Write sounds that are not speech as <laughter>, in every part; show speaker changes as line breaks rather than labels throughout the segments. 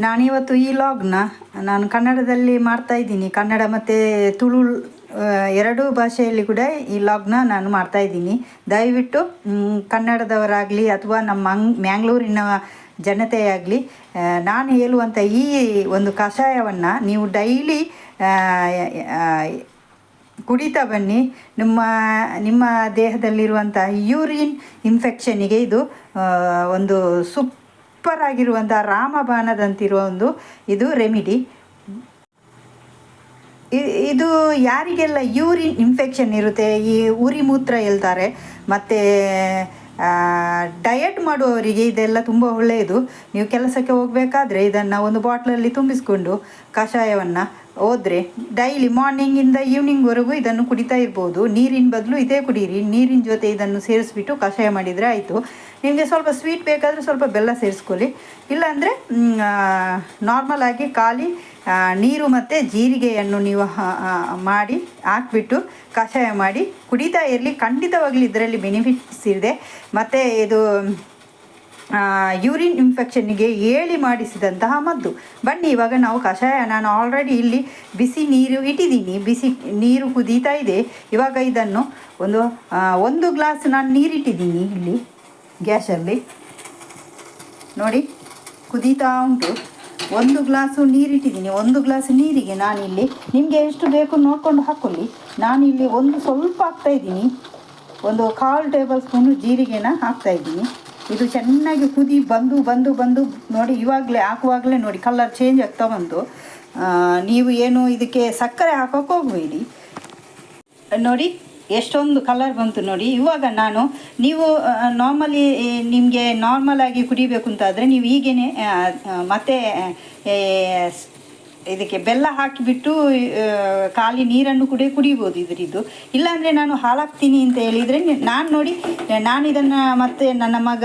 ನಾನಿವತ್ತು ಈ ಲಾಗ್ನ ನಾನು ಕನ್ನಡದಲ್ಲಿ ಮಾಡ್ತಾ ಇದ್ದೀನಿ. ಕನ್ನಡ ಮತ್ತು ತುಳು ಎರಡೂ ಭಾಷೆಯಲ್ಲಿ ಕೂಡ ಈ ಲಾಗ್ನ ನಾನು ಮಾಡ್ತಾ ಇದ್ದೀನಿ. ದಯವಿಟ್ಟು ಕನ್ನಡದವರಾಗಲಿ ಅಥವಾ ನಮ್ಮ ಅಂಗ್ ಮ್ಯಾಂಗ್ಳೂರಿನ ಜನತೆಯಾಗಲಿ ನಾನು ಹೇಳುವಂಥ ಈ ಒಂದು ಕಷಾಯವನ್ನು ನೀವು ಡೈಲಿ ಕುಡಿತಾ ಬನ್ನಿ. ನಿಮ್ಮ ನಿಮ್ಮ ದೇಹದಲ್ಲಿರುವಂಥ ಯೂರಿನ್ ಇನ್ಫೆಕ್ಷನಿಗೆ ಇದು ಒಂದು ಒಂದು ಸೂಪರ್ ಆಗಿರುವಂಥ ರಾಮಬಾಣದಂತಿರುವ ಒಂದು ಇದು ರೆಮಿಡಿ. ಇದು ಯಾರಿಗೆಲ್ಲ ಯೂರಿನ್ ಇನ್ಫೆಕ್ಷನ್ ಇರುತ್ತೆ, ಈ ಉರಿ ಮೂತ್ರ ಹೇಳ್ತಾರೆ, ಮತ್ತು ಡಯಟ್ ಮಾಡುವವರಿಗೆ ಇದೆಲ್ಲ ತುಂಬ ಒಳ್ಳೆಯದು. ನೀವು ಕೆಲಸಕ್ಕೆ ಹೋಗಬೇಕಾದ್ರೆ ಇದನ್ನು ಒಂದು ಬಾಟ್ಲಲ್ಲಿ ತುಂಬಿಸ್ಕೊಂಡು ಕಷಾಯವನ್ನು ಹೋದರೆ ಡೈಲಿ ಮಾರ್ನಿಂಗಿಂದ ಈವ್ನಿಂಗ್ವರೆಗೂ ಇದನ್ನು ಕುಡಿತಾ ಇರ್ಬೋದು. ನೀರಿನ ಬದಲು ಇದೇ ಕುಡೀರಿ, ನೀರಿನ ಜೊತೆ ಇದನ್ನು ಸೇರಿಸ್ಬಿಟ್ಟು ಕಷಾಯ ಮಾಡಿದರೆ ಆಯಿತು. ನಿಮಗೆ ಸ್ವಲ್ಪ ಸ್ವೀಟ್ ಬೇಕಾದರೆ ಸ್ವಲ್ಪ ಬೆಲ್ಲ ಸೇರಿಸ್ಕೊಳ್ಳಿ. ಇಲ್ಲಾಂದರೆ ನಾರ್ಮಲ್ ಆಗಿ ಖಾಲಿ ನೀರು ಮತ್ತು ಜೀರಿಗೆಯನ್ನು ನೀವು ಮಾಡಿ, ಹಾಕ್ಬಿಟ್ಟು ಕಷಾಯ ಮಾಡಿ, ಕುಡಿತಾ ಇರಲಿ. ಖಂಡಿತವಾಗಲಿ ಇದರಲ್ಲಿ ಬೆನಿಫಿಟ್ಸ್ ಇದೆ. ಮತ್ತು ಇದು ಯೂರಿನ್ ಇನ್ಫೆಕ್ಷನ್ನಿಗೆ ಏಳಿ ಮಾಡಿಸಿದಂತಹ ಮದ್ದು. ಬನ್ನಿ, ಇವಾಗ ನಾವು ಕಷಾಯ, ನಾನು ಆಲ್ರೆಡಿ ಇಲ್ಲಿ ಬಿಸಿ ನೀರು ಇಟ್ಟಿದ್ದೀನಿ. ಬಿಸಿ ನೀರು ಕುದೀತಾ ಇದೆ. ಇವಾಗ ಇದನ್ನು ಒಂದು ಒಂದು ಗ್ಲಾಸ್ ನಾನು ನೀರಿಟ್ಟಿದ್ದೀನಿ ಇಲ್ಲಿ. ಗ್ಯಾಸಲ್ಲಿ. ನೋಡಿ, ಕುದೀತಾ ಉಂಟು. ಒಂದು ಗ್ಲಾಸು ನೀರಿಟ್ಟಿದ್ದೀನಿ. ಒಂದು ಗ್ಲಾಸ್ ನೀರಿಗೆ ನಾನಿಲ್ಲಿ. ನಿಮಗೆ ಎಷ್ಟು ಬೇಕು ನೋಡಿಕೊಂಡು ಹಾಕ್ಕೊಳ್ಳಿ ನಾನಿಲ್ಲಿ ಒಂದು ಸ್ವಲ್ಪ ಹಾಕ್ತಾಯಿದ್ದೀನಿ ಒಂದು ಕಾಲು ಟೇಬಲ್ ಸ್ಪೂನು ಜೀರಿಗೆನ ಹಾಕ್ತಾಯಿದ್ದೀನಿ ಇದು ಚೆನ್ನಾಗಿ ಕುದಿ ಬಂದು ಬಂದು ಬಂದು ನೋಡಿ, ಇವಾಗಲೇ ಹಾಕುವಾಗಲೇ ನೋಡಿ ಕಲರ್ ಚೇಂಜ್ ಆಗ್ತಾ ಬಂತು. ನೀವು ಏನು ಇದಕ್ಕೆ ಸಕ್ಕರೆ ಹಾಕೋಕೆ ಹೋಗಬೇಡಿ. ನೋಡಿ ಎಷ್ಟೊಂದು ಕಲರ್ ಬಂತು ನೋಡಿ. ಇವಾಗ ನಾನು ನೀವು ನಾರ್ಮಲಿ ನಿಮಗೆ ನಾರ್ಮಲ್ ಆಗಿ ಕುಡಿಬೇಕು ಅಂತಾದರೆ ನೀವು ಈಗೇನೆ ಮತ್ತೆ ಇದಕ್ಕೆ ಬೆಲ್ಲ ಹಾಕಿಬಿಟ್ಟು ಖಾಲಿ ನೀರನ್ನು ಕೂಡ, ಕುಡಿಬೋದು ಇದರಿದ್ದು. ಇಲ್ಲಾಂದರೆ ನಾನು ಹಾಳಾಗ್ತೀನಿ ಅಂತ ಹೇಳಿದರೆ ನಾನು ನೋಡಿ, ನಾನು ಇದನ್ನು ಮತ್ತೆ ನನ್ನ ಮಗ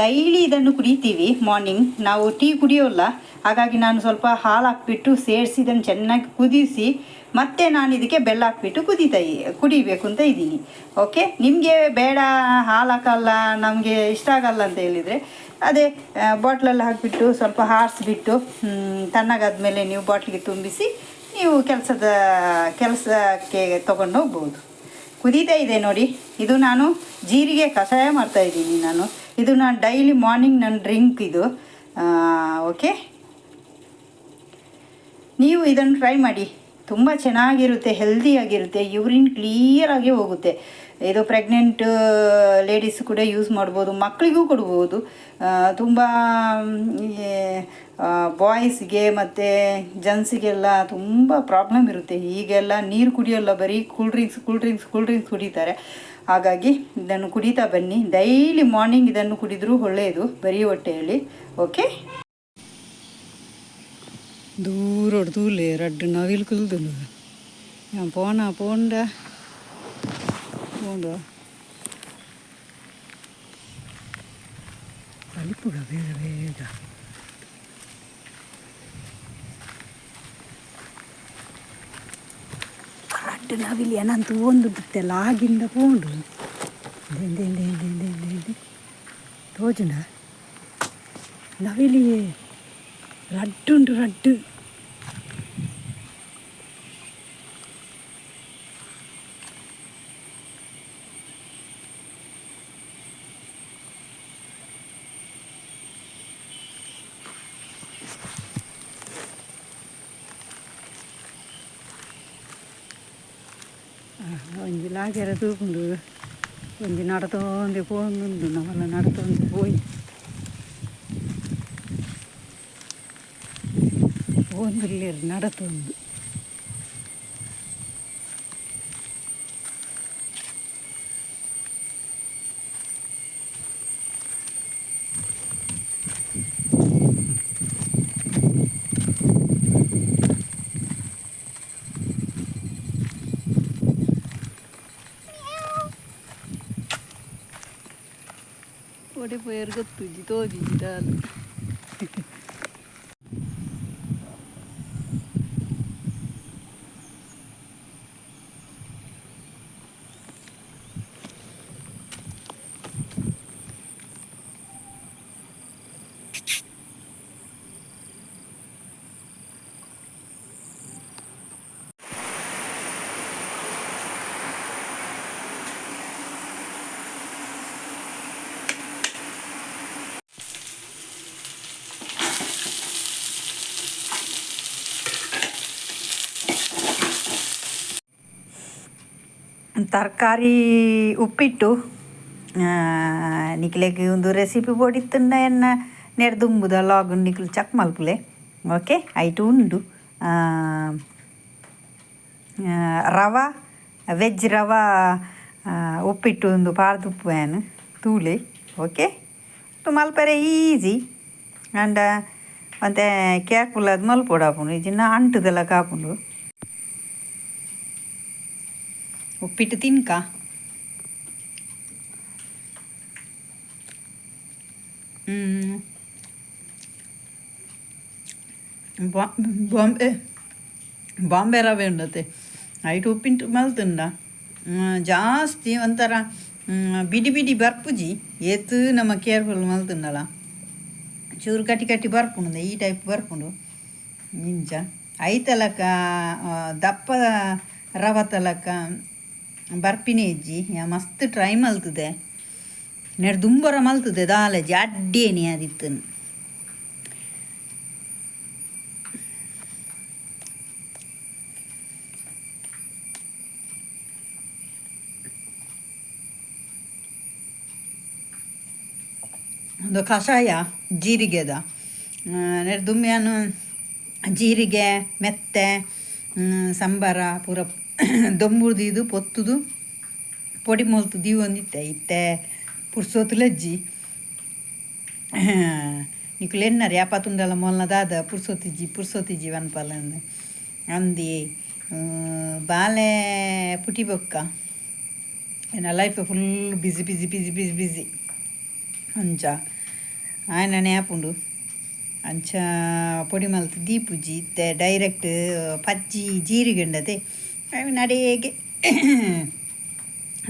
ಡೈಲಿ ಇದನ್ನು ಕುಡಿತೀವಿ ಮಾರ್ನಿಂಗ್ ನಾವು ಟೀ ಕುಡಿಯೋಲ್ಲ. ಹಾಗಾಗಿ ನಾನು ಸ್ವಲ್ಪ ಹಾಲು ಹಾಕ್ಬಿಟ್ಟು ಸೇರಿಸಿ, ಇದನ್ನು ಚೆನ್ನಾಗಿ ಕುದಿಸಿ ಮತ್ತೆ ನಾನು ಇದಕ್ಕೆ ಬೆಲ್ಲ ಹಾಕ್ಬಿಟ್ಟು ಕುದೀತಾ ಕುಡಿಬೇಕು ಅಂತ ಇದ್ದೀನಿ. ಓಕೆ ನಿಮಗೆ ಬೇಡ ಹಾಲು ಹಾಕಲ್ಲ ನಮಗೆ ಇಷ್ಟ ಆಗಲ್ಲ ಅಂತ ಹೇಳಿದರೆ, ಅದೇ ಬಾಟ್ಲಲ್ಲಿ ಹಾಕಿಬಿಟ್ಟು ಸ್ವಲ್ಪ ಹಾರಿಸ್ಬಿಟ್ಟು ತಣ್ಣಗಾದ್ಮೇಲೆ ನೀವು ಬಾಟ್ಲಿಗೆ ತುಂಬಿಸಿ, ನೀವು ಕೆಲಸದ, ಕೆಲಸಕ್ಕೆ ತೊಗೊಂಡು ಹೋಗ್ಬೋದು. ಕುದೀತಾ ಇದೆ ನೋಡಿ. ಇದು ನಾನು ಜೀರಿಗೆ ಕಷಾಯ ಮಾಡ್ತಾ ಇದ್ದೀನಿ ನಾನು. ಇದು ನಾನು ಡೈಲಿ ಮಾರ್ನಿಂಗ್ ನನ್ನ ಡ್ರಿಂಕ್ ಇದು. ಓಕೆ ನೀವು ಇದನ್ನು ಟ್ರೈ ಮಾಡಿ. ತುಂಬ ಚೆನ್ನಾಗಿರುತ್ತೆ ಹೆಲ್ದಿಯಾಗಿರುತ್ತೆ ಯೂರಿನ್ ಕ್ಲಿಯರಾಗಿ ಹೋಗುತ್ತೆ. ಇದು ಪ್ರೆಗ್ನೆಂಟ್ ಲೇಡೀಸ್ ಕೂಡ ಯೂಸ್ ಮಾಡ್ಬೋದು ಮಕ್ಕಳಿಗೂ ಕೊಡ್ಬೋದು. ತುಂಬ ಬಾಯ್ಸ್ಗೆ ಮತ್ತು ಜೆಂಟ್ಸಿಗೆಲ್ಲ ತುಂಬ ಪ್ರಾಬ್ಲಮ್ ಇರುತ್ತೆ. ಈಗೆಲ್ಲ ನೀರು ಕುಡಿಯೋಲ್ಲ ಬರೀ cool drinks cool drinks cool drinks ಕುಡಿತಾರೆ. ಹಾಗಾಗಿ ಇದನ್ನು ಕುಡಿತಾ ಬನ್ನಿ. ಡೈಲಿ ಮಾರ್ನಿಂಗ್ ಇದನ್ನು ಕುಡಿದ್ರೂ ಒಳ್ಳೆಯದು ಬರೀ ಹೊಟ್ಟೆಯಲ್ಲಿ. ಓಕೆ ദൂരോട് തൂലേ റെഡ് നവിൽ കുൽതുന്നു ഞാൻ പോണ പോണ്ട പോണ്ടോ കളിപ്പുക വേഗ വേഗ റെഡ് നവിൽ ഞാൻ തോന്നുന്നു ಆಗಿಂದ പോണ്ടു ತೋಜುಂಡ ನವಿಲಿ ರಡ್ಡುಂಟು ರಡ್ಡು ಒಂಜಿ ಲಾಗೆರ ತೂಪುಂಡು ಒಂಜಿ ನಡತೋಂದೆ ಪೋಂದುಂಡು ನಮ್ಮಲ್ಲ ನಡತೋಂದೆ ಪೋಯಿ പൂൻപുല്ലിരുന്നടത്ത് നടത്തുന്നത് ഇവിടെ പേർക്ക് തുജി തോന്നിയിട്ടാണ് ತರಕಾರಿ ಉಪ್ಪಿಟ್ಟು ನಿಕ್ಲೆಗ್ ಒಂದು ರೆಸಿಪಿ ಬೋಡಿತ್ತನ್ನ ಎನ್ನ ನೆಡ್ದುಂಬುದ ಲಾಗ್ ನಿಕ್ಲು ಚಕ್ ಮಲ್ಪುಲೆ ಓಕೆ ಐಟು ಉಂಡು ರವ ವೆಜ್ ರವ ಉಪ್ಪಿಟ್ಟು ಒಂದು ಪಾರ್ದುಪ್ಪುವೇನು ತೂಲೆ. ಓಕೆ ಮಲ್ಪರೆ ಈಸಿ ಅಂಡ, ಮತ್ತು ಕೇರ್ಫುಲ್ ಅದು ಮಲ್ಪೊಡು ಆಪುಂಡು ಇಜಿನ್ನ ಅಂಟುದೆಲ್ಲ ಕಾಪುಂಡು. ಉಪ್ಪಿಟ್ಟು ತಿನ್ಕ? ಬಾಂಬೆ ಬಾಂಬೆ ರವೆ ಉಂಡತೆ ಐಟು ಉಪ್ಪಿಟ್ಟು ಮಲ್ತುಂಡ ಜಾಸ್ತಿ ಒಂಥರ ಬಿಡಿ ಬಿಡಿ ಬರ್ಪುಜಿ ಏತು ನಮ್ಮ ಕೇರ್ಫುಲ್ ಮಲ್ತುಂಡಲ್ಲ ಚೂರು ಕಟ್ಟಿ ಕಟ್ಟಿ ಬರ್ಪುಂಡು, ಈ ಟೈಪ್ ಬರ್ಪುಂಡು. ನಿಂಜ. ಐತಲಕ ದಪ್ಪ ರವ ತಲಕ ಬರ್ಪಿನಿ ಅಜ್ಜಿ ಮಸ್ತ್ ಟ್ರೈ ಮಲ್ತದೆ. ನೆಡ್ ದುಂಬರ ಮಲ್ತದೆ ದಾಲಜಿ ಅಡ್ಡೇನಿ ಅದಿತ್ತನು ಒಂದು ಕಷಾಯ ಜೀರಿಗೆದ. ನೆರೆ ದುಮ್ಮಿಯನ್ನು ಜೀರಿಗೆ, ಮೆತ್ತೆ ಸಂಬಾರ ಪೂರ ದೊಂಬುದು ಪೊತ್ತುದು, ಪೊಡಿ ಮೊಲ್ತು ದೀವು ಒಂದಿತ್ತೆ ಇತ್ತೆ ಪುರ್ಸೋತುಲಜ್ಜಿ ನಿಕುಲು ಎನ್ನರಿ ಯಾಪತ್ತುಂಡಲ ಮೊಲ್ನದಾದ ಪುರ್ಸೋತಿಜ್ಜಿ ಪುರ್ಸೋತಿಜ್ಜಿ ವನ್ಪಲಂದ ಅಂದಿ. ಬಾಲೆ ಪುಟಿ ಬೊಕ್ಕ. ನನ್ನ ಲೈಫ್ ಫುಲ್ ಬಿಸಿ ಬಿಸಿ ಬಿಸಿ ಬಿಸಿ ಬಿಸಿ. ಅಂಚ ಆಯ್ನ ಆಪುಂಡು. ಅಂಚ ಪೊಡಿ ಮಲ್ತು ದೀಪುಜಿ ಇತ್ತೆ, ಡೈರೆಕ್ಟ್ ಪಚ್ಚಿ ಜೀರಿಗೆ ಉಂಡತೆ ಅವು ನಡೆಗೆ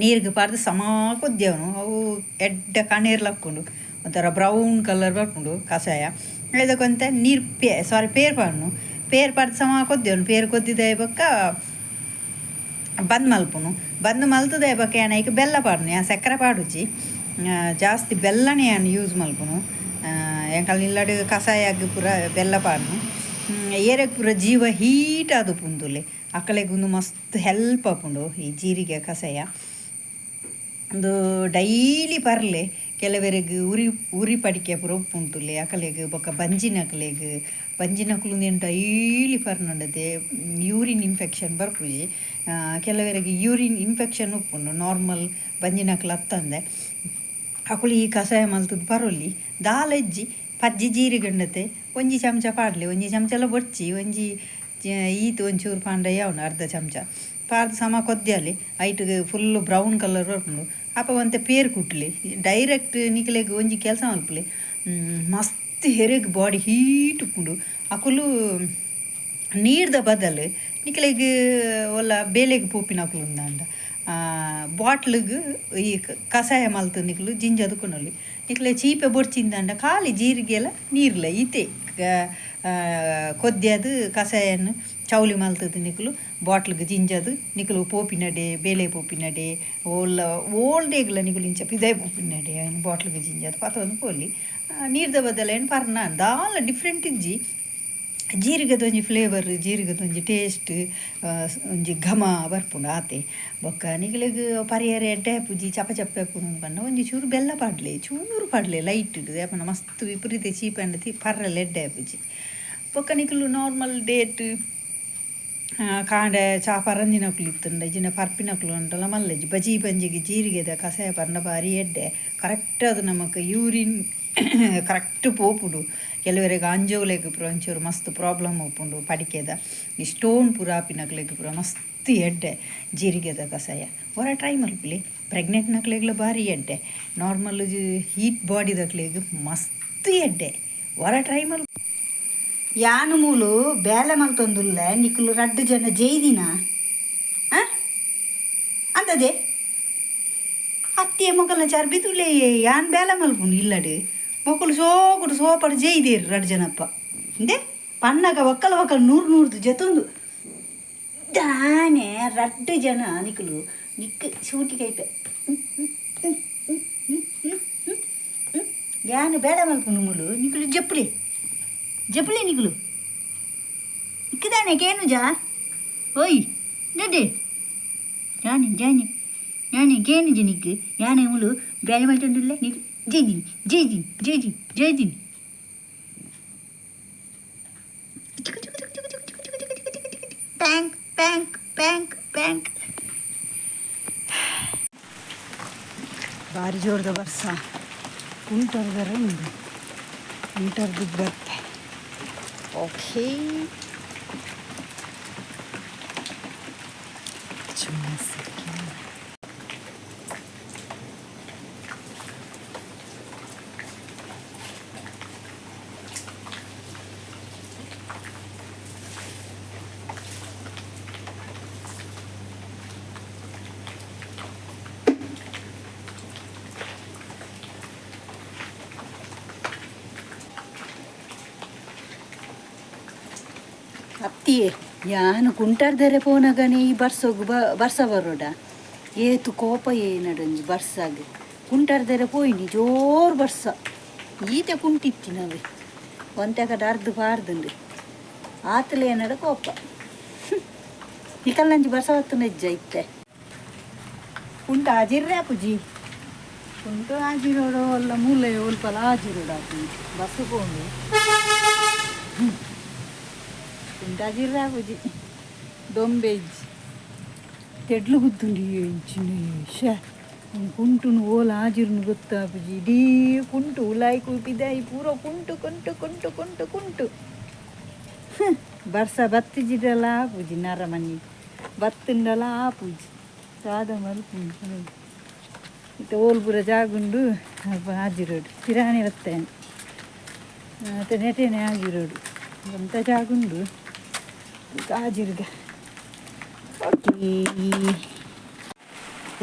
ನೀರಿಗೆ ಪಾರ್ದು ಸಮ ಕೊದ್ದೇವನು ಅವು ಎಡ್ಡ ಕಣ್ಣೀರ್ಲು ಹಾಕ್ಕೊಂಡು ಒಂಥರ ಬ್ರೌನ್ ಕಲರ್ ಬರ್ಕೊಂಡು ಕಷಾಯ. ಇದಕ್ಕೊಂತ ನೀರು ಪೇ ಸಾರಿ ಪೇರ್ ಪಾಡ್ನು. ಪೇರ್ ಪಾಡ್ದು ಸಮ ಕೊದ್ದೇವನು ಪೇರ್ ಕೊದ್ದಿದ್ದ ಬೊಕ್ಕ ಬಂದ್ ಮಲ್ಪುನು. ಬಂದ್ ಮಲ್ತದೆ ಬಕ್ಕೆ ಏನ, ಈಗ ಬೆಲ್ಲ ಪಾಡ್ನು. ಯಾ ಸಕ್ಕರೆ ಪಾಡುಜಿ ಜಾಸ್ತಿ ಬೆಲ್ಲನೇ ಏನು ಯೂಸ್ ಮಲ್ಪುನು. ಎಂಕಲ್ ಇಲ್ಲಡು ಕಷಾಯ ಪೂರ ಬೆಲ್ಲ ಪಾಡ್ನು. ಏರೆಗ್ ಪೂರ ಜೀವ ಹೀಟ್ ಅದು ಪುಂದುಲೆ ಅಕ್ಕಲೆಗೊಂದು ಮಸ್ತ್ ಹೆಲ್ಪ್ ಆಪುಂಡು ಈ ಜೀರಿಗೆ ಕಷಾಯ. ಒಂದು ಡೈಲಿ ಪರ್ಲೆ ಕೆಲವರಿಗೆ ಉರಿ ಉರಿ ಪಡಿಕೆ ಪೂರ ಉಪ್ಪುಂಟುಲೆ ಅಕಲೆಗ್ ಬೊಕ್ಕ ಬಂಜಿನ ಅಕಲೆಗೆ ಬಂಜಿನ ಕುಲುಂದೇನು ಡೈಲಿ ಪರ್ನಂಡದೆ ಯೂರಿನ್ ಇನ್ಫೆಕ್ಷನ್ ಬರ್ಪುಜಿ. ಕೆಲವರಿಗೆ ಯೂರಿನ್ ಇನ್ಫೆಕ್ಷನ್ ಉಪ್ಪುಂಡು ನಾರ್ಮಲ್ ಬಂಜಿನಕ್ಲು ಹತ್ತಂದೆ. ಅಕುಲು ಈ ಕಷಾಯ ಮಲ್ತದ್ದು ಬರೋಲಿ ದಾಲೆಜ್ಜಿ ಪಜ್ಜಿ ಜೀರಿಗಂಡತೆ ಒಂಜಿ ಚಮಚ ಪಾಡ್ಲೆ, ಒಂಜಿ ಚಮಚಲ ಬೊಚ್ಚಿ, ಒಂಜಿ ಈತು ಒಂಚೂರು ಪಾಂಡ ಯಾವನು ಅರ್ಧ ಚಮಚ. ಪಾರ್ದು ಸಮ ಕೊದ್ಯಾಲಿ, ಐಟ್ಗೆ ಫುಲ್ ಬ್ರೌನ್ ಕಲರ್ ಬರ್ಕೊಂಡು ಅಪ್ಪ ಒಂತೆ ಪೇರ್ ಕುಟ್ಲಿ ಡೈರೆಕ್ಟ್ ನಿಕ್ಲೆಗ್ ಒಂಜಿ ಕೆಲಸ ಮಲ್ಪಲಿ. ಮಸ್ತ್ ಹೆರೆಗ್ ಬಾಡಿ ಹೀಟ್ ಉಪ್ಪುಂಡು. ಅಕುಲು ನೀರ್ದ ಬದಲು ನಿಕ್ಲೆಗ್ ಒಲ್ಲ ಬೇಲೆಗೆ ಪೂಪಿನ ಅಕುಲು ಉಂದಾಂಡ ಬಾಟ್ಲಿಗ್ ಈ ಕ- ಕಷಾಯ ಮಲ್ತು ನಿಕ್ಲು ಜಿಂಜದು ಕೊನೊಲಿ ನಿಕ್ಲೆ ಚೀಪೆ ಬೊಡ್ಚಿಂದಾಂಡ ಖಾಲಿ ಜೀರಿಗೆ ಎಲ್ಲ ನೀರ್ಲ ಈತೆ ಕ- ಆ, ಕೊದ್ಯದು ಕಷಾಯನ್ನು ಚೌಲಿ ಮಲ್ತದು ನಿಕ್ಲು ಬಾಟ್ಲಿಗೆ ಜಿಂಜದು ನಿಕ್ಲು ಪೋಪಿನಡೆ ಬೇಲೆ ಪೋಪಿನಡೆ ಓಲ್ಲ ಓಲ್ಡೇಗ್ಲ ನಿಕ್ಲು ಇಂಚ ಪಿದಾಯ್ ಪೋಪಿನಡೆ ಬಾಟ್ಲಿಗೆ ಜಿಂಜದು ಪತ್ತೊಂದು ಪೋಲಿ ನೀರ್ದ ಬದಲ ಏನು ಪರ್ನ ದಾಲ ಡಿಫ್ರೆಂಟ್ ಇಜ್ಜಿ ಜೀರಿಗೆದೊಂಜಿ ಫ್ಲೇವರ್ ಜೀರಿಗೆದೊಂಜಿ ಟೇಸ್ಟ್ ಒಂಜಿ ಘಮ ಬರ್ಪುಂಡು ಆತೆ. ಬೊಕ್ಕ ನಿಗಲೆಗ್ ಪರಿಯರೆ ಎಡ್ಡೆ ಪುಜಿ ಚಪ ಚಪ್ಪೆ ಪುಂಡು ಪಂಡ ಒಂಜಿ ಚೂರು ಬೆಲ್ಲ ಪಾಡ್ಲೆ, ಚೂರು ಪಾಡ್ಲೆ ಲೈಟ್ ಯಾಪನ ಮಸ್ತ್ ವಿಪರೀತ ಚೀಪ್ ಅಂಡ್ ತಿ ಪರ್ರಲ್ ಎಡ್ಡೆ ಪುಜಿ. ಬೊಕ್ಕ ನಿಕಲು ನಾರ್ಮಲ್ ಡೇಟ್ ಕಾಂಡೆ ಚಾ ಪರಂಜಿನಕ್ಲು ಇತ್ತುಂಡ ಇಜಿನ ಪರ್ಪಿನಕ್ಲು ಉಂಟಲ್ಲ ಮಲ್ಲೆಜಿ ಬಜಿ ಪಂಜಿಗೆ ಜೀರಿಗೆದ ಕಷಾಯ ಪಂಡ ಬಾರಿ ಎಡ್ಡೆ. ಕರೆಕ್ಟ್ ಅದು ನಮಕ್ ಯೂರಿನ್ ಕರೆಕ್ಟ್ ಪೋಪುಡು ಕೆಲವರಿಗೆ ಅಂಜೋಲೆಗ್ ಪೂರ ಒಂಚೂರು ಮಸ್ತ್ ಪ್ರಾಬ್ಲಮ್ ಉಪ್ಪುಂಡು ಪಡಿಕೆದ ಈ ಸ್ಟೋನ್ ಪೂರ ಆಪಿನಕ್ಲೆಗ್ ಪೂರ ಮಸ್ತ್ ಎಡ್ಡೆ ಜೀರಿಗೆದ ಕಷಾಯ ಹೊರ ಟ್ರೈ ಮಲ್ಪಿಲಿ ಪ್ರೆಗ್ನೆಂಟ್ ನಕ್ಲೆಗ್ಲ ಭಾರಿ ಎಡ್ಡೆ ನಾರ್ಮಲ್ ಹೀಟ್ ಬಾಡಿದಕ್ಲೆಗ್ ಮಸ್ತ್ ಎಡ್ಡೆ ಹೊರ ಟ್ರೈ ಮಲ್ ಯಾನು ಮೂಲು ಬೇಲೆ ಮಲ್ತೊಂದುಲ್ಲ ನಿಕ್ಲು ರಡ್ಡು ಜನ ಜೈದಿನ ಅಂತದೆ ಅತ್ತಿಯ ಮೊಗಲ್ನ ಚರ್ಬಿ ತುಲೆ ಯಾನ್ ಬೇಲೆ ಮಲ್ಪುಂಡು ಇಲ್ಲಡು ಬೊಕ್ಕಲು ಸೋಕುಡು ಸೋಪಡು ಜೈದೇರು ರಡ್ ಜನಪ್ಪ ಹಿಂದೆ ಪಣ್ಣಗ ಒಕ್ಕಲ ಒಕ್ಕಲು ನೂರು ನೂರ್ದು ಜತೊಂದು ದಾನೆ ರಡ್ಡು ಜನ ನಿಕ್ಕಲು ನಿಕ್ಕ ಸೂಟಿಗೆ ಐತೆ ಯಾನು ಬೇಡ ಮಲ್ಕು ನುಮ್ಮಲು ನಿಕ್ಕಲು ಜಪ್ಪಲಿ ಜಪ್ಪಲಿ ನಿಕ್ಕಲು ಇಕ್ಕದಾನೆ ಕೇನು ಜಾ ಓಯ್ ದಡ್ಡೆ ಜಾನಿ ಜಾನಿ
ഞാനേ കേനിജ നിക്ക് ഞാൻ എമ്മള് വേലമായിട്ടുണ്ടല്ലേ നീ Cedin, cedin, cedin, cedin. Bang, bang, bang, bang.
ಭಾರಿ ಜೋರದ ವರ್ಷ ಉಂಟರ್ದರೆ ಉಂಟು ಇಂಟರ್ದು ಬರುತ್ತೆ ಓಕೆ ಚುಮ್ಮಸಿ ಅತ್ತಿಯೇ ಯಾನು ಕುಂಟಾರ್ದರೆ ಪೋನಗನೆ ಈ ಬರ್ಸೋಗು ಬರ್ಸ ಬರೋಡ ಏತು ಕೋಪ ಏನಡಂಜಿ ಬರ್ಸಾಗ. ಕುಂಟಾರ್ದರೆ ಪೋಯಿನಿ ಜೋರು ಬರ್ಸ. ಈತೆ ಕುಂಟಿತ್ತಿ ನಾವೇ. ಕಡೆ ಅರ್ಧ ಪಾರ್ದಂಡು ಆತಲೆ ಏನಡ ಕೋಪ. <laughs> ಇಕಲ್ಲಂಜಿ ಬರ್ಸ ಹೊತ್ತು ನೆಜ್ಜ ಇತ್ತೆ. ಕುಂಟ ಆಜಿರ್ರೆ ಅಪ್ಪುಜಿ ಕುಂಟು ಆಜಿರೋಡು ಅಲ್ಲ ಮೂಲೆ ಉಲ್ಪಲ ಆಜಿರೋಡು ಬಸ್ಸು ಪೋಂಡು. ದೊಂಬೆ ಇಜ್ಜಿ. ತೆಡ್ಲು ಗುದ್ದುಂಡಿ ಇಂಚಿನ ಶೇ. ಕುಂಟುನು ಓಲ ಆಜಿರ್ನು ಗೊತ್ತಾಪುಜಿ ಇಡೀ ಕುಂಟು ಉಲಾಯಿ ಕೂಪಿದಾಯಿ ಪೂರ ಕುಂಟು ಕುಂಟು ಕುಂಟು ಕುಂಟು ಕುಂಟು. ಬರ್ಸ ಬತ್ತಿಜಿಡಲ ಆಪುಜಿ ನರಮನಿ. ಬತ್ತುಂಡಲ ಆಪುಜಿ. ಸಾದ ಮಲ್ಪುಂಡು ಓಲ್ ಓಲ್ಪುರ ಜಾಗುಂಡು ಆಜಿರೋಡು ಕಿರಾಣಿ ಬತ್ತೇನೆ ಮತ್ತೆ ನೆಟೆನೆ ಆಗಿರೋಡು ಅಂತ ಜಾಗುಂಡು? ಆಜಿರ್ಗ ಓಕೆ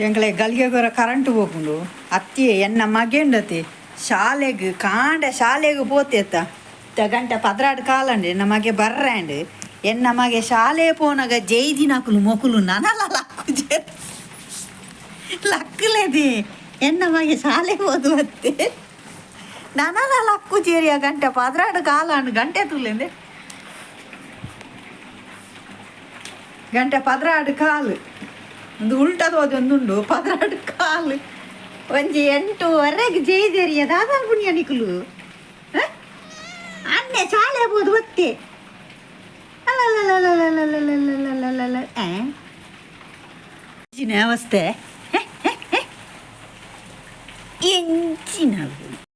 ಎಂಗ್ಲೆ ಗಲ್ಗೆಗೊರ ಕರೆಂಟ್ ಹೋಗುಂಡು ಅತ್ತಿ ಎನ್ನ ಮಗೇಂಡತಿ ಶಾಲೆಗ್ ಕಾಂಡ ಶಾಲೆಗ್ ಪೋತೆತ್ತ ಇತ್ತ ಗಂಟೆ ಪದ್ರಾಡ್ ಕಾಲಂಡು ಎನ್ನ ಮಗೆ ಬರ್ರ್ಯಾಂಡ್ ಎನ್ನ ಮಗೆ ಶಾಲೆ ಪೋನಾಗ ಜೈದಿ ನಕುಲು ಮೊಕುಲು ನನಲ ಲಕ್ಕು ಜೆ ಲಕ್ಕಲೇದಿ ಎನ್ನ ಮಗೆ ಶಾಲೆ ಹೋದು ಅತ್ತೆ ನನಲ ಲಕ್ಕು ಜೇರಿಯ ಗಂಟೆ ಪದ್ರಾಡ್ ಕಾಲಂಡು ಗಂಟೆ ತುಲೆಂದೆ ಗಂಟೆ ಪದರಾಡು ಕಾಲು ಒಂದು ಉಲ್ಟದೋದು ಒಂದುಂಡು ಪದರಾಡು ಕಾಲು ಒಂಜಿ ಎಂಟೂವರೆಗೆ ಜೇಜರಿಯ ದಾದಾಲ್ ಪುಣ್ಯ ನಿಕುಲು ಅನ್ನೆ ಶಾಲೆ ಬೋದು ಒತ್ತೆ ಅವಸ್ಥೆ ಎಂಚಿನ